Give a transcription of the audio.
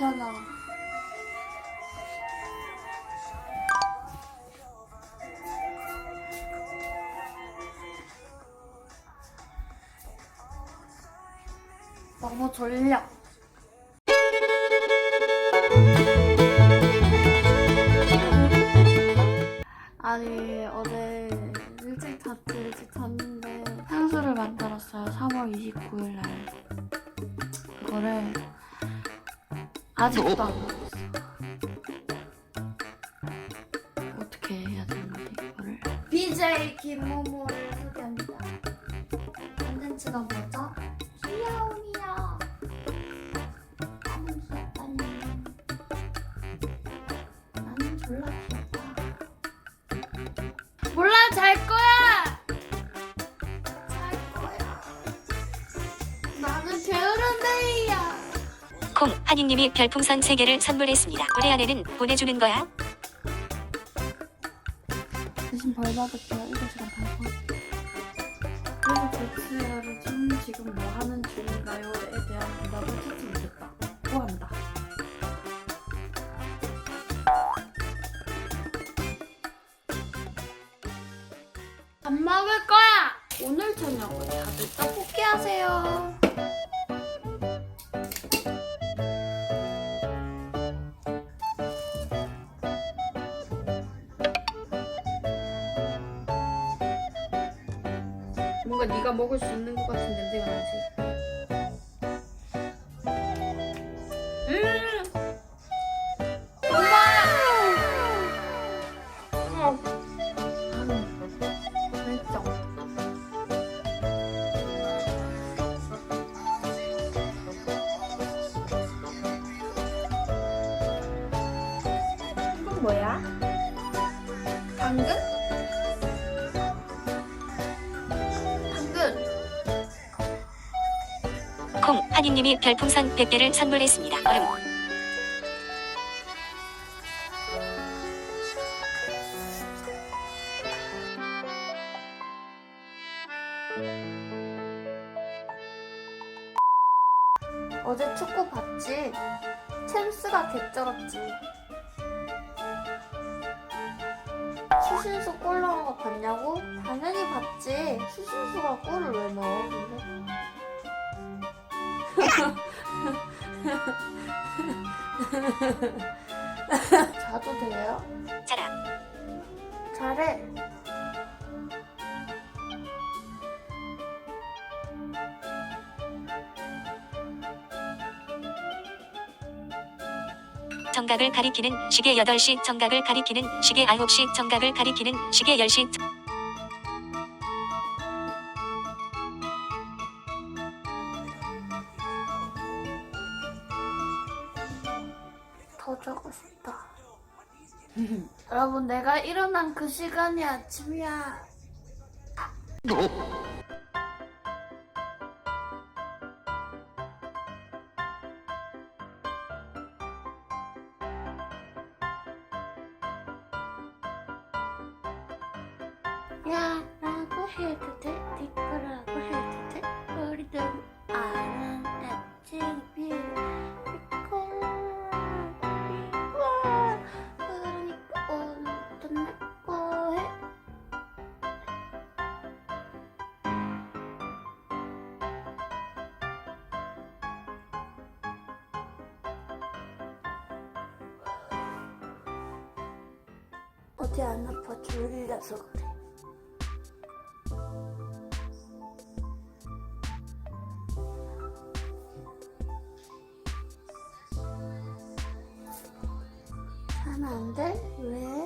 괜찮아. 너무 졸려. 아니 어제 일찍 잤지 일찍 잤는데 향수를 만들었어요 3월 29일 아직도 안 먹었어 어떻게 해야 되는데 이거를 BJ 김모모를 소개합니다 컨텐츠가 뭐죠? 귀여움이야 나는 귀엽다니 나는 졸라 귀엽다 몰라 잘 거야. 잘 거야. 나는 게으른데이야. 콩 한이님이 별풍선 3개를 선물했습니다. 올해 안에는 보내주는 거야? 대신 벌 받을게요. 1시간 반 그래서 제츠야를 좀 지금 뭐 하는 중인가요?에 대한 대답을 찾지 못했다. 구한다. 밥 먹을 거야. 오늘 저녁은 다들 떡볶이 하세요. 뭔가 네가 먹을 수 있는 것 같은 냄새가 나지. 음! 어. 음, 뭐야? 당근. 한이님이 별풍선 100개를 선물했습니다. 얼음 어제 축구 봤지? 챔스가 개쩔었지. 수신수 골 넣은 거 봤냐고? 당연히 봤지. 수신수가 골을 왜 넣어? 근데? 자도 돼요? 자라 잘해. 정각을 가리키는 시계 8시 정각을 가리키는 시계 9시 정각을 가리키는 시계 10시 자고 싶다. 여러분, 내가 일어난 그 시간이 아침이야. 야, 라고 해도 돼? 니꺼라고 어디 안 아파 졸려서 그래. 하면 안 돼? 왜?